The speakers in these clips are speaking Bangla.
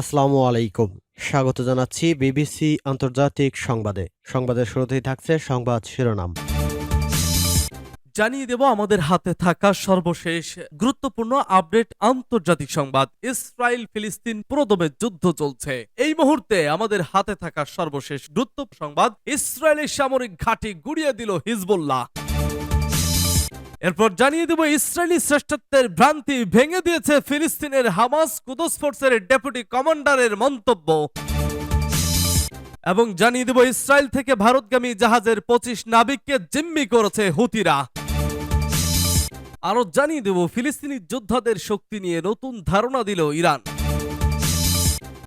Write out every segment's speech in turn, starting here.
আসসালামু আলাইকুম। স্বাগত জানাচ্ছি বিবিসি আন্তর্জাতিক সংবাদে। সংবাদের শুরুতেই থাকছে সংবাদ শিরোনাম। জানিয়ে দেব, আমাদের হাতে থাকা সর্বশেষ গুরুত্বপূর্ণ আপডেট আন্তর্জাতিক সংবাদ। ইসরায়েল ফিলিস্তিন প্রদমে যুদ্ধ চলছে। এই মুহূর্তে আমাদের হাতে থাকা সর্বশেষ গুরুত্ব সংবাদ, ইসরায়েলের সামরিক ঘাঁটি গুড়িয়ে দিল হিজবুল্লাহ। এরপর জানিয়ে দেব ইসরায়েলি শ্রেষ্ঠত্বের ভ্রান্তি ভেঙে দিয়েছে ফিলিস্তিনের হামাস কুদস ফোর্সের ডেপুটি কমান্ডারের মন্তব্য। এবং জানিয়ে দেব ইসরায়েল থেকে ভারতগামী জাহাজের পঁচিশ নাবিককে জিম্মি করেছে হুতিরা। আরও জানিয়ে দেব, ফিলিস্তিনি যোদ্ধাদের শক্তি নিয়ে নতুন ধারণা দিল ইরান।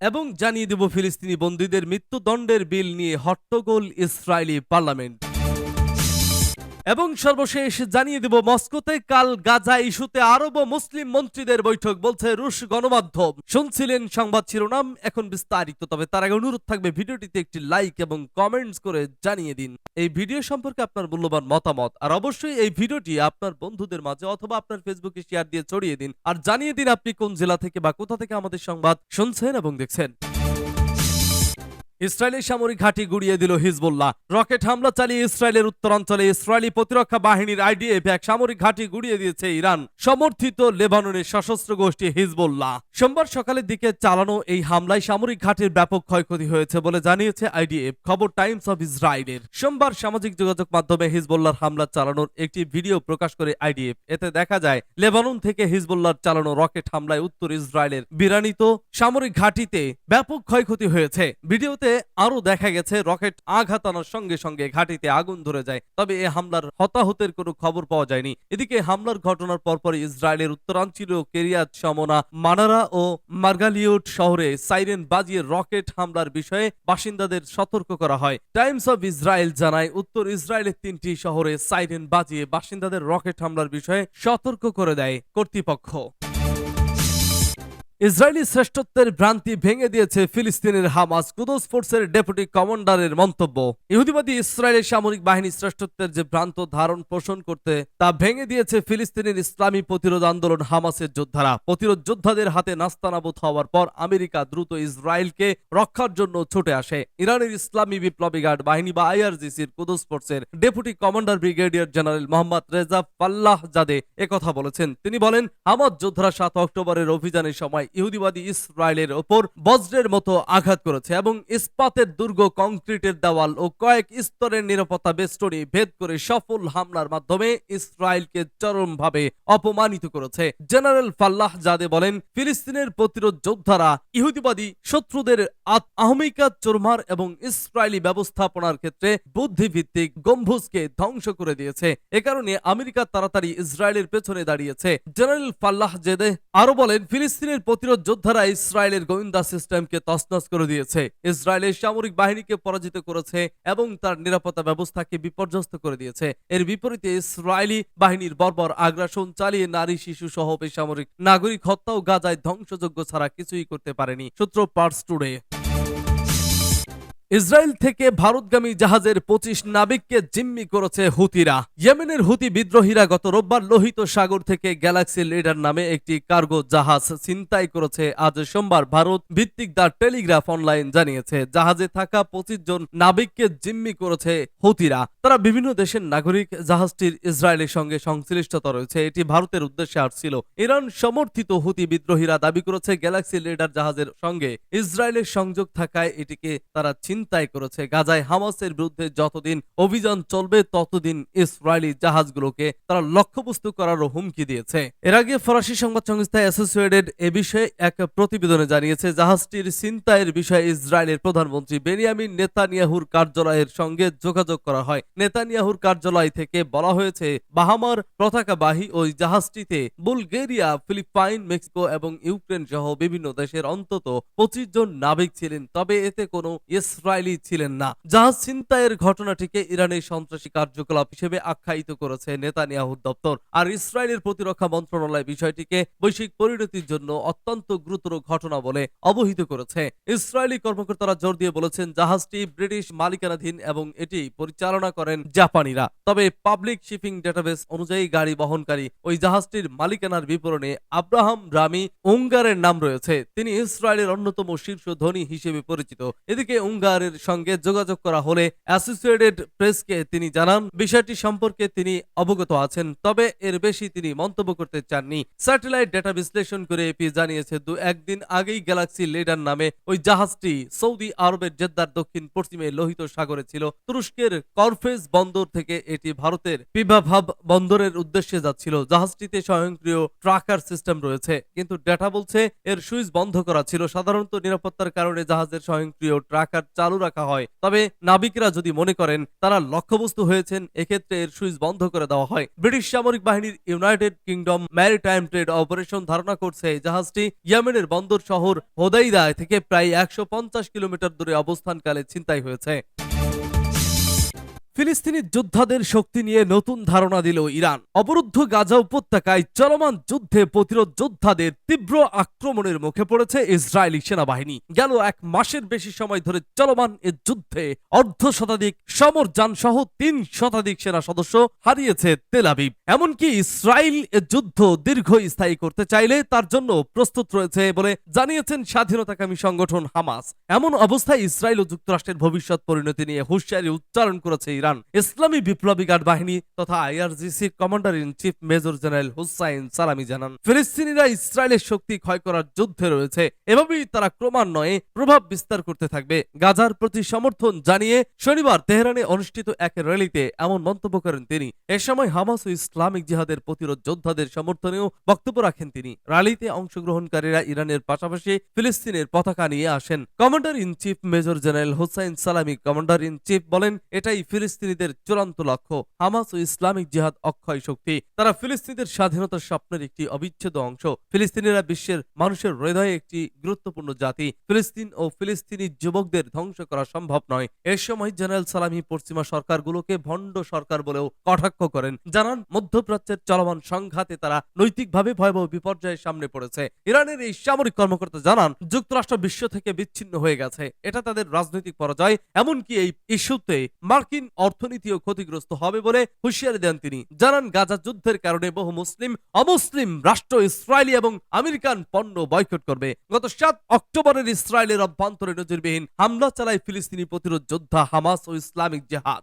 এবং জানিয়ে দেব, ফিলিস্তিনি বন্দীদের মৃত্যুদণ্ডের বিল নিয়ে হট্টগোল ইসরায়েলি পার্লামেন্ট। এবং সর্বশেষ জানিয়ে দেব, মস্কোতে কাল গাজা ইস্যুতে আরব মুসলিম মন্ত্রীদের বৈঠক বলছে রুশ গণমাধ্যম। শুনছিলেন সংবাদ শিরোনাম, এখন বিস্তারিত। তবে তার আগে অনুরোধ থাকবে, ভিডিওটিতে একটি লাইক এবং কমেন্টস করে জানিয়ে দিন। এই ভিডিও সম্পর্কে আপনার মূল্যবান মতামত। আর অবশ্যই এই ভিডিওটি আপনার বন্ধুদের মাঝে অথবা আপনার ফেসবুকে শেয়ার দিয়ে ছড়িয়ে দিন। আর জানিয়ে দিন আপনি কোন জেলা থেকে বা কোথা থেকে আমাদের সংবাদ শুনছেন এবং দেখছেন। ইসরায়েলের সামরিক ঘাঁটি গুড়িয়ে দিল হিজবুল্লাহ। রকেট হামলা চালিয়ে ইসরায়েলের উত্তরাঞ্চলে ইসরায়েলি প্রতিরক্ষা বাহিনীর আইডিএফ এক সামরিক ঘাঁটি গুড়িয়ে দিয়েছে ইরান। সমর্থিত লেবাননের সশস্ত্র গোষ্ঠী হিজবুল্লাহ। সোমবার সকালের দিকে চালানো এই হামলায় সামরিক ঘাঁটির ব্যাপক ক্ষয়ক্ষতি হয়েছে বলে জানিয়েছে আইডিএফ, খবর টাইমস অফ ইসরায়েলের। সোমবার সামাজিক যোগাযোগ মাধ্যমে হিজবুল্লাহর হামলা চালানোর একটি ভিডিও প্রকাশ করে আইডিএফ। এতে দেখা যায়, লেবানন থেকে হিজবুল্লাহর চালানো রকেট হামলায় উত্তর ইসরায়েলের বিরানিত সামরিক ঘাঁটিতে ব্যাপক ক্ষয়ক্ষতি হয়েছে। ভিডিওতে আরও দেখা গেছে, রকেট আঘাত আনার সঙ্গে সঙ্গে ঘাঁটিতে আগুন ধরে যায়। তবে এ হামলার হতাহতের কোনো খবর পাওয়া যায়নি। এদিকে হামলার ঘটনার পরপর ইসরায়েলের উত্তরাঞ্চলীয় কেরিয়াত সমনা মানারা ও মার্গালিউট শহরে সাইরেন বাজিয়ে রকেট হামলার বিষয়ে বাসিন্দাদের সতর্ক করা হয়। টাইমস অফ ইসরায়েল জানায়, উত্তর ইসরায়েলের তিনটি শহরে সাইরেন বাজিয়ে বাসিন্দাদের রকেট হামলার বিষয়ে সতর্ক করে দেয় কর্তৃপক্ষ। ইসরায়েলি শ্রেষ্ঠত্বের ভ্রান্তি ভেঙে দিয়েছে ফিলিস্তিনের হামাস। কুদস ফোর্সের ডেপুটি কমান্ডারের মন্তব্য। ইহুদিবাদী ইসরায়েলের সামরিক বাহিনী শ্রেষ্ঠত্বের যে ভ্রান্ত ধারণ পোষণ করতে, তা ভেঙে দিয়েছে ফিলিস্তিনের ইসলামী প্রতিরোধ আন্দোলন হামাসের যোদ্ধারা। প্রতিরোধ যোদ্ধাদের হাতে নাস্তানাবুদ হওয়ার পর আমেরিকা দ্রুত ইসরায়েলকে রক্ষার জন্য ছুটে আসে। ইরানের ইসলামী বিপ্লবী গার্ড বাহিনী বা আইআরজিসির কুদস ফোর্সের deputy commander brigadier general Mohammad Reza Fallahzadeh একথা বলেছেন। তিনি বলেন হামাদ যোদ্ধারা সাত অক্টোবরের অভিযানের সময় ইহুদিবাদী ইসরায়েলের ওপর বজ্রের মতো আঘাত করেছে এবং ইস্পাতের দুর্গ কংক্রিটের দেওয়াল ও কয়েক স্তরের নিরাপত্তা বেষ্টনী ভেদ করে সফল হামলার মাধ্যমে ইসরায়েলকে চরমভাবে অপমানিত করেছে। জেনারেল ফাল্লাহ জাদে বলেন, ফিলিস্তিনের প্রতিরোধ যোদ্ধারা ইহুদিবাদী শত্রুদের আহমিকা চোরমার এবং ইসরায়েলি ব্যবস্থাপনার ক্ষেত্রে বুদ্ধিভিত্তিক গম্ভুজকে ধ্বংস করে দিয়েছে। এ কারণে আমেরিকা তাড়াতাড়ি ইসরায়েলের পেছনে দাঁড়িয়েছে। জেনারেল ফাল্লাহ জেদে আরও বলেন, ফিলিস্তিনের প্রতিরোধ যোদ্ধারা ইসরায়েলের গোয়েন্দা সিস্টেমকে তছনছ করে দিয়েছে। ইসরায়েলের সামরিক বাহিনীকে পরাজিত করেছে এবং তার নিরাপত্তা ব্যবস্থাকে বিপর্যস্ত করে দিয়েছে। এর বিপরীতে ইসরায়েলি বাহিনীর বর্বর আগ্রাসন চালিয়ে নারী, শিশু সহ বেসামরিক নাগরিক হত্যা ও গাজায় ধ্বংসযোগ্য ছাড়া কিছুই করতে পারেনি, সূত্র পার্স টুডে ইসরায়েল থেকে ভারতগামী জাহাজের পঁচিশ নাবিককে জিম্মি করেছে হুতিরা। ইয়েমেনের হুতি বিদ্রোহীরা গত রোববার লোহিত সাগর থেকে গ্যালাক্সি লিডার নামে একটি কার্গো জাহাজ ছিনতাই করেছে। আজ সোমবার ভারত ভিত্তিক দ্য টেলিগ্রাফ অনলাইন জানিয়েছে, জাহাজে থাকা পঁচিশ জন নাবিককে জিম্মি করেছে হুতিরা। তারা বিভিন্ন দেশের নাগরিক, জাহাজটির ইসরায়েলের সঙ্গে সংশ্লিষ্টতা রয়েছে, এটি ভারতের উদ্দেশ্যে আসছিল। ইরান সমর্থিত হুতি বিদ্রোহীরা দাবি করেছে, গ্যালাক্সি লিডার জাহাজের সঙ্গে ইসরায়েলের সংযোগ থাকায় এটিকে তারা ছিনতাই করেছে। গাজায় হামাসের বিরুদ্ধে যতদিন অভিযান চলবে, ততদিন ইসরায়েলি জাহাজগুলোকে তারা লক্ষ্যবস্তু করারও হুমকি দিয়েছে। এর আগে ফরাসি সংবাদ সংস্থা অ্যাসোসিয়েটেড এ বিষয়ে এক প্রতিবেদনে জানিয়েছে, জাহাজটির ছিনতাইয়ের বিষয়ে ইসরায়েলের প্রধানমন্ত্রী বেনিয়ামিন নেতানিয়াহুর কার্যালয়ের সঙ্গে যোগাযোগ করা হয়। নেতানিয়াহুর কার্যালয় থেকে বলা হয়েছে, বাহামার পতাকাবাহী ওই জাহাজটিতে বুলগেরিয়া, ফিলিপাইন, মেক্সিকো এবং ইউক্রেন সহ বিভিন্ন দেশের অন্তত পঁচিশ জন নাবিক ছিলেন। তবে এতে কোনো ইসরায়েল ইসরায়েলি ছিলেন না। জাহাজ ছিনতাইয়ের ঘটনাটিকে ইরানের সন্ত্রাসী কার্যকলাপ হিসেবে আখ্যায়িত করেছে নেতানিয়াহু দপ্তর। আর ইসরায়েলের প্রতিরক্ষা মন্ত্রণালয় বিষয়টিকে বৈশ্বিক পরিণতির জন্য অত্যন্ত গুরুতর ঘটনা বলে অবহিত করেছে। ইসরায়েলি কর্মকর্তারা জোর দিয়ে বলেছেন, জাহাজটি ব্রিটিশ মালিকানাধীন এবং এটি পরিচালনা করেন জাপানিরা। তবে পাবলিক শিপিং ডেটাবেস অনুযায়ী গাড়ি বহনকারী ওই জাহাজটির মালিকানার বিবরণে আব্রাহাম রামি উঙ্গারের নাম রয়েছে। তিনি ইসরায়েলের অন্যতম শীর্ষ ধনী হিসেবে পরিচিত। এদিকে উঙ্গারের সঙ্গে যোগাযোগ করা হলে অ্যাসোসিয়েটেড প্রেসকে তিনি জানান, বিষয়টি সম্পর্কে তিনি অবগত আছেন, তবে এর বেশি তিনি মন্তব্য করতে চাননি। স্যাটেলাইট ডেটা বিশ্লেষণ করে এপি জানিয়েছে, দু একদিন আগেই গ্যালাক্সি লিডার নামে ওই জাহাজটি সৌদি আরবের জেদ্দার দক্ষিণ পশ্চিমে লোহিত সাগরে ছিল। তুরস্কের করফেজ বন্দর থেকে এটি ভারতের পিবাভাব বন্দরের উদ্দেশ্যে যাচ্ছিল। জাহাজটিতে স্বয়ংক্রিয় ট্রাকার সিস্টেম রয়েছে, কিন্তু ডেটা বলছে এর সুইচ বন্ধ করা ছিল। সাধারণত নিরাপত্তার কারণে জাহাজের স্বয়ংক্রিয় ট্রাকার চালু রাখা হয়। তবে নাবিকরা যদি মনে করেন তারা লক্ষ্যবস্তু হয়েছেন, এক্ষেত্রে এর সুইচ বন্ধ করে দেওয়া হয়। ব্রিটিশ সামরিক বাহিনীর United Kingdom maritime trade operation ধারণা করছে, এই জাহাজটি ইয়েমেনের বন্দর শহর হোদাইদায় থেকে প্রায় একশো পঞ্চাশ কিলোমিটার দূরে অবস্থানকালে ছিনতাই হয়েছে। ফিলিস্তিনি যোদ্ধাদের শক্তি নিয়ে নতুন ধারণা দিল ইরান। অবরুদ্ধ গাজা উপত্যকায় চলমান যুদ্ধে প্রতিরোধ যোদ্ধাদের তীব্র আক্রমণের মুখে পড়েছে ইসরায়েলি সেনাবাহিনী। গেল এক মাসের বেশি সময় ধরে চলমান এ যুদ্ধে অর্ধ শতাধিক সমরযান সহ তিন শতাধিক সেনা সদস্য হারিয়েছে তেলাবিব এমনকি ইসরায়েল এ যুদ্ধ দীর্ঘস্থায়ী করতে চাইলে তার জন্য প্রস্তুত রয়েছে বলে জানিয়েছেন স্বাধীনতাকামী সংগঠন হামাস। এমন অবস্থায় ইসরায়েল ও যুক্তরাষ্ট্রের ভবিষ্যৎ পরিণতি নিয়ে হুঁশিয়ারি উচ্চারণ করেছে ইরান। ইসলামী বিপ্লবী গার্ড বাহিনী তথা IRGC commander in chief major general Hossein Salami জানান। ফিলিস্তিনিরা ইসরায়েলের শক্তি ক্ষয় করার যুদ্ধে রয়েছে। এভাবেই তারা ক্রমান্বয়ে প্রভাব বিস্তার করতে থাকবে। গাজার প্রতি সমর্থন জানিয়ে শনিবার তেহরানে অনুষ্ঠিত এক র্যালিতে এমন মন্তব্য করেন তিনি। এ সময় হামাস ও ইসলামিক জিহাদের প্রতিরোধ যোদ্ধাদের সমর্থনেও বক্তব্য রাখেন তিনি। র্যালিতে অংশগ্রহণকারীরা ইরানের পাশাপাশি ফিলিস্তিনের পতাকা নিয়ে আসেন। Commander in chief major general Hossein Salami commander in chief বলেন, এটাই ফিলিস্তিনিদের চূড়ান্ত লক্ষ্য হামাস ও ইসলামিক জিহাদ অক্ষয় শক্তি। তারা ফিলিস্তিনিদের স্বাধীনতার স্বপ্নের একটি অবিচ্ছেদ্য অংশ। ফিলিস্তিনিরা বিশ্বের মানুষের হৃদয়ে একটি গুরুত্বপূর্ণ জাতি। ফিলিস্তিন ও ফিলিস্তিনি যুবকদের ধ্বংস করা সম্ভব নয়। এ সময় জেনারেল সালামি পশ্চিমা সরকারগুলোকে ভণ্ড সরকার বলেও কটাক্ষ করেন। জানান, মধ্যপ্রাচ্যের চলমান সংঘাতে তারা নৈতিকভাবে ভয়াবহ বিপর্যয়ের সামনে পড়েছে। ইরানের এই সামরিক কর্মকর্তা জানান, যুক্তরাষ্ট্র বিশ্ব থেকে বিচ্ছিন্ন হয়ে গেছে। এটা তাদের রাজনৈতিক পরাজয়। এমনকি এই ইস্যুতে মার্কিন অর্থনীতিও ক্ষতিগ্রস্ত হবে বলে হুঁশিয়ারি দেন তিনি। জানান, গাজা যুদ্ধের কারণে বহু মুসলিম, অমুসলিম রাষ্ট্র ইসরায়েলি এবং আমেরিকান পণ্য বয়কট করবে। গত সাত অক্টোবরের ইসরায়েলের অভ্যন্তরে নজিরবিহীন হামলা চালায় ফিলিস্তিনি প্রতিরোধ যোদ্ধা হামাস ও ইসলামিক জেহাদ।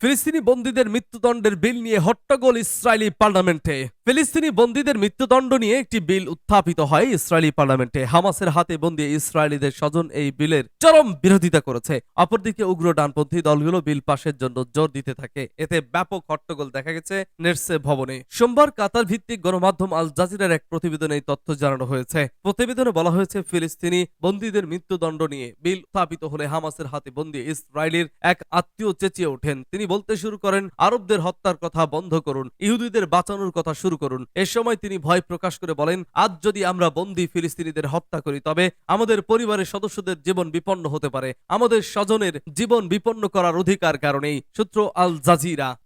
ফিলিস্তিনি বন্দীদের মৃত্যুদণ্ডের বিল নিয়ে হট্টগোল ইসরায়েলি পার্লামেন্টে। ফিলিস্তিনি বন্দীদের মৃত্যুদণ্ড নিয়ে একটি বিল উত্থাপিত হয় ইসরায়েলি পার্লামেন্টে। হামাসের হাতে বন্দী ইসরায়েলিদের স্বজন এই বিলের চরম বিরোধিতা করেছে। অপরদিকে উগ্র ডানপন্থী দলগুলো বিল পাশের জন্য জোর দিতে থাকে। এতে ব্যাপক হট্টগোল দেখা গেছে নেটসে ভবনে। সোমবার কাতার ভিত্তিক গণমাধ্যম আল জাজিরার এক প্রতিবেদনে এই তথ্য জানানো হয়েছে। প্রতিবেদনে বলা হয়েছে, ফিলিস্তিনি বন্দীদের মৃত্যুদণ্ড নিয়ে বিল উত্থাপিত হলে হামাসের হাতে বন্দী ইসরায়েলের এক আত্মীয় চেঁচিয়ে ওঠেন। তিনি বলতে শুরু করেন, আরবদের হত্যার কথা বন্ধ করুন, ইহুদিদের বাঁচানোর কথা শুরু করুন। এ সময় তিনি ভয় প্রকাশ করে বলেন, আজ যদি আমরা বন্দী ফিলিস্তিনিদের হত্যা করি, তবে আমাদের পরিবারের সদস্যদের জীবন বিপন্ন হতে পারে। আমাদের স্বজনের জীবন বিপন্ন করার অধিকার কারণেই। সূত্র আল জাজিরা।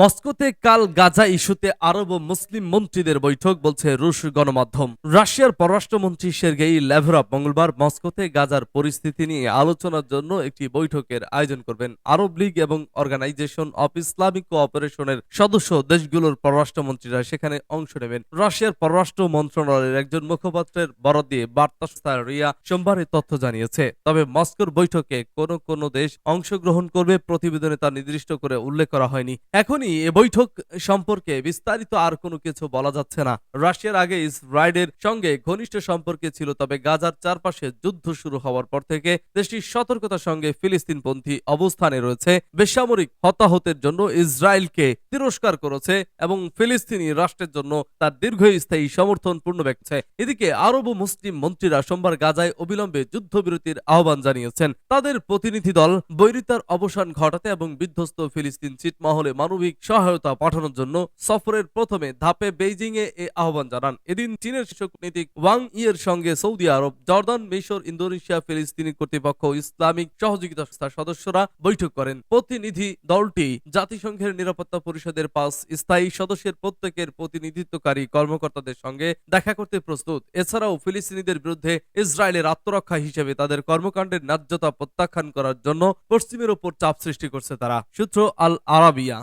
মস্কোতে কাল গাজা ইস্যুতে আরব ও মুসলিম মন্ত্রীদের বৈঠক, বলছে রুশ গণমাধ্যম। রাশিয়ার পররাষ্ট্রমন্ত্রী সের্গেই ল্যাভরভ মঙ্গলবার মস্কোতে গাজার পরিস্থিতি নিয়ে আলোচনার জন্য একটি বৈঠকের আয়োজন করবেন। আরব লীগ এবং অর্গানাইজেশন অফ ইসলামিক কোঅপারেশনের সদস্য দেশগুলোর পররাষ্ট্রমন্ত্রীরা সেখানে অংশ নেবেন। রাশিয়ার পররাষ্ট্র মন্ত্রণালয়ের একজন মুখপাত্রের বরাদ দিয়ে বার্তা সংস্থা রিয়া সোমবার তথ্য জানিয়েছে। তবে মস্কোর বৈঠকে কোন কোন দেশ অংশগ্রহণ করবে প্রতিবেদনে তা নির্দিষ্ট করে উল্লেখ করা হয়নি। এখনই এ বৈঠক সম্পর্কে বিস্তারিত আর কোনো কিছু বলা যাচ্ছে না। রাশিয়ার আগে ইসরায়েলের সঙ্গে ঘনিষ্ঠ সম্পর্কে ছিল, তবে গাজার চারপাশে যুদ্ধ শুরু হওয়ার পর থেকে দেশটির সতর্কতার সঙ্গে ফিলিস্তিনপন্থী অবস্থানে রয়েছে। বেসামরিক হতাহতের জন্য ইসরায়েলকে তিরস্কার করেছে এবং ফিলিস্তিনি রাষ্ট্রের জন্য তার দীর্ঘস্থায়ী সমর্থন পূর্ণ ব্যক্ত এদিকে আরব মুসলিম মন্ত্রীরা সোমবার গাজায় অবিলম্বে যুদ্ধবিরতির আহ্বান জানিয়েছেন। তাদের প্রতিনিধি দল বৈরিতার অবসান ঘটাতে এবং বিধ্বস্ত ফিলিস্তিন ছিটমহলে মানবিক সামরিক সহায়তা পাঠানোর জন্য সফরের প্রথমে ধাপে বেইজিং এ আহ্বান জানান। এদিন চীনের শীর্ষ কূটনীতিক ওয়াং ইয়ের সঙ্গে সৌদি আরব, জর্দান, মিশর, ইন্দোনেশিয়া, ফিলিস্তিনি কর্তৃপক্ষ ইসলামিক সহযোগিতা সংস্থার সদস্যরা বৈঠক করেন। প্রতিনিধি দলটি জাতিসংঘের নিরাপত্তা পরিষদের পাঁচ স্থায়ী সদস্যের প্রত্যেকের প্রতিনিধিত্বকারী কর্মকর্তাদের সঙ্গে দেখা করতে প্রস্তুত। এছাড়াও ফিলিস্তিনিদের বিরুদ্ধে ইসরায়েলের আত্মরক্ষা হিসেবে তাদের কর্মকাণ্ডের ন্যায্যতা প্রত্যাখ্যান করার জন্য পশ্চিমের ওপর চাপ সৃষ্টি করছে তারা। সূত্র আল আরাবিয়া।